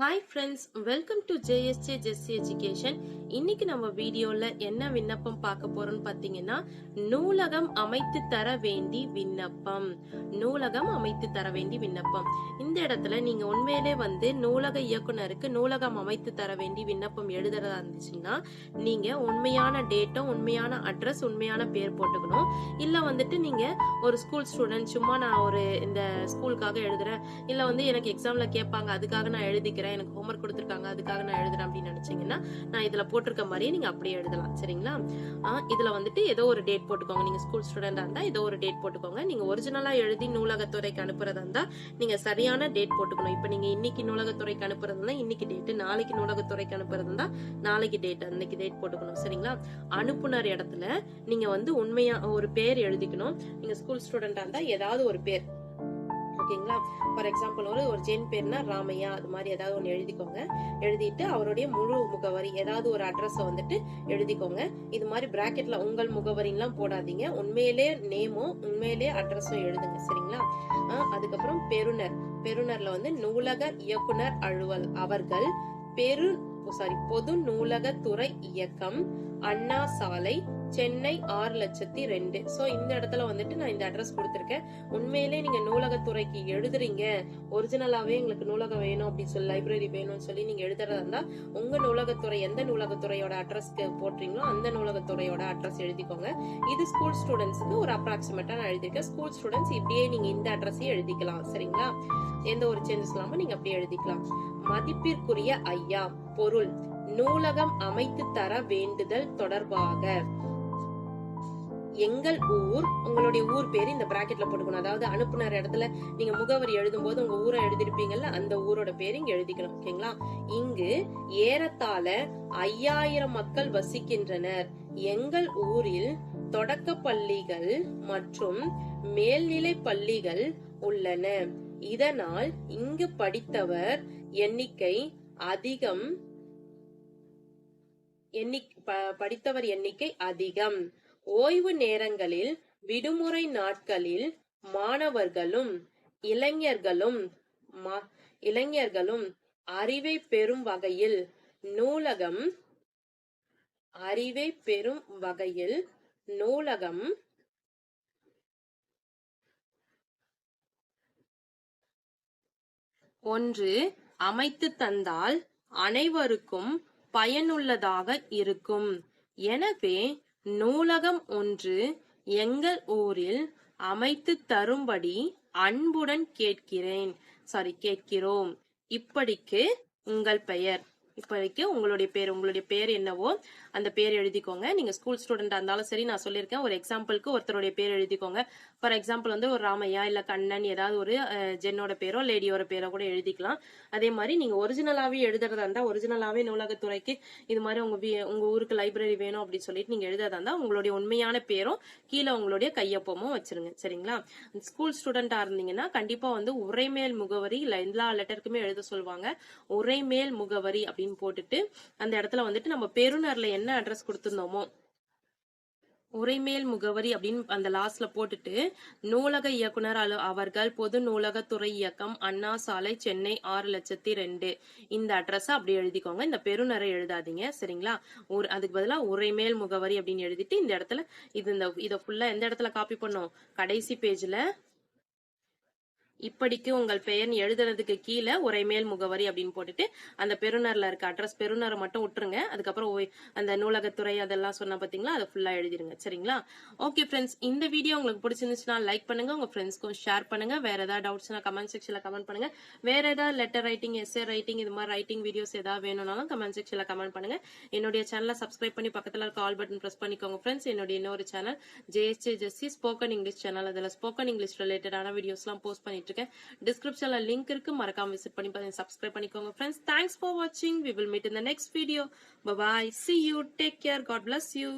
Hi friends welcome to JSJ Jessy education இன்னைக்கு நம்ம வீடியோல என்ன விண்ணப்பம் பார்க்க போறோம்னு பார்த்தீங்கன்னா நூலகம் அமைத்து தர வேண்டி விண்ணப்பம். நூலகம் அமைத்து தர வேண்டி விண்ணப்பம். இந்த இடத்துல நீங்க உண்மையிலே வந்து நூலக இயக்குனருக்கு நூலகம் அமைத்து தர வேண்டி விண்ணப்பம் எழுதுறதா இருந்துச்சுன்னா நீங்க உண்மையான டேட்டும் உண்மையான அட்ரஸ் உண்மையான பேர் போட்டுக்கணும். இல்ல வந்துட்டு நீங்க ஒரு ஸ்கூல் ஸ்டூடெண்ட் சும்மா நான் ஒரு இந்த ஸ்கூலுக்காக எழுதுறேன். இல்ல வந்து எனக்கு எக்ஸாம்ல கேட்பாங்க அதுக்காக நான் எழுதிக்கிறேன். எனக்கு ஹோம்ஒர்க் கொடுத்துருக்காங்க அதுக்காக நான் எழுதுறேன் அப்படின்னு நினைச்சீங்கன்னா நான் இதுல போட்டிருக்க மாதிரியே நீங்க அப்படியே எழுதலாம். சரிங்களா? இதுல வந்துட்டு ஏதோ ஒரு டேட் போட்டுக்கோங்க. நீங்க ஸ்கூல் ஸ்டூடெண்டா இருந்தா ஏதோ ஒரு டேட் போட்டுக்கோங்க. நீங்க ஒரிஜினலா எழுதி நூலகத்துறைக்கு அனுப்புறதா இருந்தா நீங்க சரியான டேட் போட்டுக்கணும். இப்ப நீங்க இன்னைக்கு நூலகத்துறைக்கு அனுப்புறது இருந்தா இன்னைக்கு டேட் நாளைக்கு நூலகத்துறைக்கு அனுப்புறது இருந்தா நாளைக்கு டேட் அன்னைக்கு டேட் போட்டுக்கணும். சரிங்களா? அனுப்புனர் இடத்துல நீங்க வந்து உண்மையா ஒரு பேர் எழுதிக்கணும். நீங்க ஸ்கூல் ஸ்டூடெண்டா இருந்தா ஏதாவது ஒரு பேர். ஓகேங்களா? ஃபார் எக்ஸாம்பிள் ஒரு ஒரு ஜென் பேர்னா ராமையா அது மாதிரி ஏதாவது ஒன்று எழுதிக்கோங்க. எழுதிட்டு அவருடைய முழு முகவரி ஏதாவது ஒரு அட்ரஸை வந்துட்டு எழுதிக்கோங்க. இது மாதிரி பிராக்கெட்ல உங்கள் முகவரிலாம் போடாதீங்க. உண்மையிலே நேமும் உண்மையிலே அட்ரஸும் எழுதுங்க சரிங்களா? அதுக்கப்புறம் பெருனர் பெறுநர்ல வந்து நூலக இயக்குனர் அலுவல் அவர்கள் பெரு சாரி பொது நூலகத்துறை இயக்கம் அண்ணா சாலை சென்னை ஆறு லட்சத்தி ரெண்டு. ஸோ இந்த இடத்துல வந்துட்டு நான் இந்த அட்ரஸ் கொடுத்துருக்கேன். உண்மையிலே நீங்க நூலகத்துறைக்கு எழுதுறீங்க. ஒரிஜினலாவே எங்களுக்கு நூலகம் வேணும் அப்படின்னு சொல்லி லைப்ரரி வேணும்னு சொல்லி நீங்க எழுதுறதா இருந்தா உங்க நூலகத்துறை எந்த நூலகத்துறையோட அட்ரஸ்க்கு போடுறீங்களோ அந்த நூலகத்துறையோட அட்ரஸ் எழுதிக்கோங்க. இது ஸ்கூல் ஸ்டூடெண்ட்ஸ்க்கு ஒரு அப்ராக்சிமேட்டா நான் எழுதியிருக்கேன். ஸ்கூல் ஸ்டூடெண்ட்ஸ் இப்படியே நீங்க இந்த அட்ரஸையும் எழுதிக்கலாம். சரிங்களா? எந்த ஒரு சேஞ்சஸ் இல்லாம நீங்க அப்படியே எழுதிக்கலாம். மதிப்பிற்குரிய ஐயா பொருள். நூலகம் அமைத்து தர வேண்டுதல் தொடர்பாக. எங்கள் ஊர் உங்களுடைய ஊர் பேரு இந்த பிராக்கெட்ல போட்டுக்கணும். அதாவது அனுப்புனர் இடத்துல நீங்க முகவரி எழுதும் போது உங்க ஊரை எழுதிருப்பீங்கல்ல அந்த ஊரோட பேரு இங்க எழுதிக்கணும். ஓகேங்களா? இங்கு ஏறத்தாழ ஐயாயிரம் மக்கள் வசிக்கின்றனர். எங்கள் ஊரில் தொடக்க பள்ளிகள் மற்றும் மேல்நிலை பள்ளிகள் உள்ளன. இதனால் இங்கு படித்தவர் எண்ணிக்கை அதிகம். எண்ணி ப- படித்தவர் எண்ணிக்கை அதிகம். ஓய்வு நேரங்களில் விடுமுறை நாட்களில் மாணவர்களும் இளைஞர்களும் மா- இளைஞர்களும் அறிவை பெறும் வகையில் நூலகம் அறிவை பெறும் வகையில் நூலகம் ஒன்று அமைத்து தந்தால் அனைவருக்கும் பயனுள்ளதாக இருக்கும். எனவே நூலகம் ஒன்று எங்கள் ஊரில் அமைத்து தரும்படி அன்புடன் கேட்கிறேன். சாரி கேட்கிறோம். இப்படிக்கு உங்கள் பெயர். இப்போதைக்கு உங்களுடைய பேர் உங்களுடைய பேர் என்னவோ அந்த பேர் எழுதிக்கோங்க. நீங்க ஸ்கூல் ஸ்டூடெண்டா இருந்தாலும் சரி நான் சொல்லியிருக்கேன். ஒரு எக்ஸாம்பிளுக்கு ஒருத்தருடைய பேர் எழுதிக்கோங்க. ஃபார் எக்ஸாம்பிள் வந்து ஒரு ராமையா இல்ல கண்ணன் ஏதாவது ஒரு ஜென்னோட பேரோ லேடியோட பேரோ கூட எழுதிக்கலாம். அதே மாதிரி நீங்க ஒரிஜினலாவே எழுதுறதா இருந்தா ஒரிஜினலாவே நூலகத்துறைக்கு இது மாதிரி உங்க வீ- உங்க ஊருக்கு லைப்ரரி வேணும் அப்படின்னு சொல்லிட்டு நீங்க எழுதுறதா இருந்தா உங்களுடைய உண்மையான பேரும் கீழே உங்களுடைய கையொப்பமும் வச்சிருங்க. சரிங்களா? ஸ்கூல் ஸ்டூடெண்டா இருந்தீங்கன்னா கண்டிப்பா வந்து உரைமேல் முகவரி இல்ல எல்லா லெட்டருக்குமே எழுத சொல்லுவாங்க. உரைமேல் முகவரி அப்படின்னு போட்டுட்டு அந்த இடத்துல வந்துட்டு நம்ம பெறுநர்ல என்ன அட்ரஸ் கொடுத்துருந்தோமோ உரைமேல் முகவரி அப்படின்னு அந்த லாஸ்ட்ல போட்டுட்டு நூலக இயக்குனர் அவர்கள் பொது நூலகத்துறை இயக்கம் அண்ணா சாலை சென்னை ஆறு லட்சத்தி ரெண்டு. இந்த அட்ரஸ் அப்படி எழுதிக்கோங்க. இந்த பெருநரை எழுதாதீங்க. சரிங்களா? ஒரு அதுக்கு பதிலா உரைமேல் முகவரி அப்படின்னு எழுதிட்டு இந்த இடத்துல இது இந்த இதை ஃபுல்லா எந்த இடத்துல காப்பி பண்ணோம்? கடைசி பேஜ்ல இப்படிக்கு உங்கள் பெயர் எழுதுறதுக்கு கீழே உரைமேல் முகவரி அப்படின்னு போட்டுட்டு அந்த பெருநரில் இருக்க அட்ரஸ் பெருநரை மட்டும் விட்டுருங்க. அதுக்கப்புறம் அந்த நூலகத்துறை அதெல்லாம் சொன்ன பார்த்தீங்களா அதை ஃபுல்லாக எழுதிருங்க. சரிங்களா? ஓகே ஃப்ரெண்ட்ஸ் இந்த வீடியோ உங்களுக்கு பிடிச்சிருந்துச்சுன்னா லைக் பண்ணுங்க உங்க ஃப்ரெண்ட்ஸ்க்கும் ஷேர் பண்ணுங்க. வேற ஏதாவது டவுட்ஸ்னா கமெண்ட் செக்ஷனில் கமெண்ட் பண்ணுங்க. வேற ஏதாவது லெட்டர் ரைட்டிங் எஸ்ஏ ரைட்டிங் இது மாதிரி ரைட்டிங் வீடியோஸ் ஏதாவது வேணும்னாலும் கமெண்ட் செக்ஷனில் கமெண்ட் பண்ணுங்க. என்னுடைய சேனலை சப்ஸ்கிரைப் பண்ணி பக்கத்தில் இருக்க ஆல் பட்டன் ப்ரெஸ் பண்ணிக்கோங்க ஃப்ரெண்ட்ஸ் என்னுடைய இன்னொரு channel JSJ Jessy spoken English channel அதில் ஸ்போக்கன் இங்கிலீஷ் ரிலேட்டடான வீடியோஸ்லாம் போஸ்ட் பண்ணிட்டு இருக்கேன் டிஸ்கிரிப்ஷன்ல லிங்க் இருக்கு. மறக்காம விசிட் பண்ணி சப்ஸ்கிரைப் பண்ணிக்கோங்க ஃப்ரெண்ட்ஸ் தேங்க்ஸ் ஃபார் வாட்சிங் we will meet in the next video bye see you take care God bless you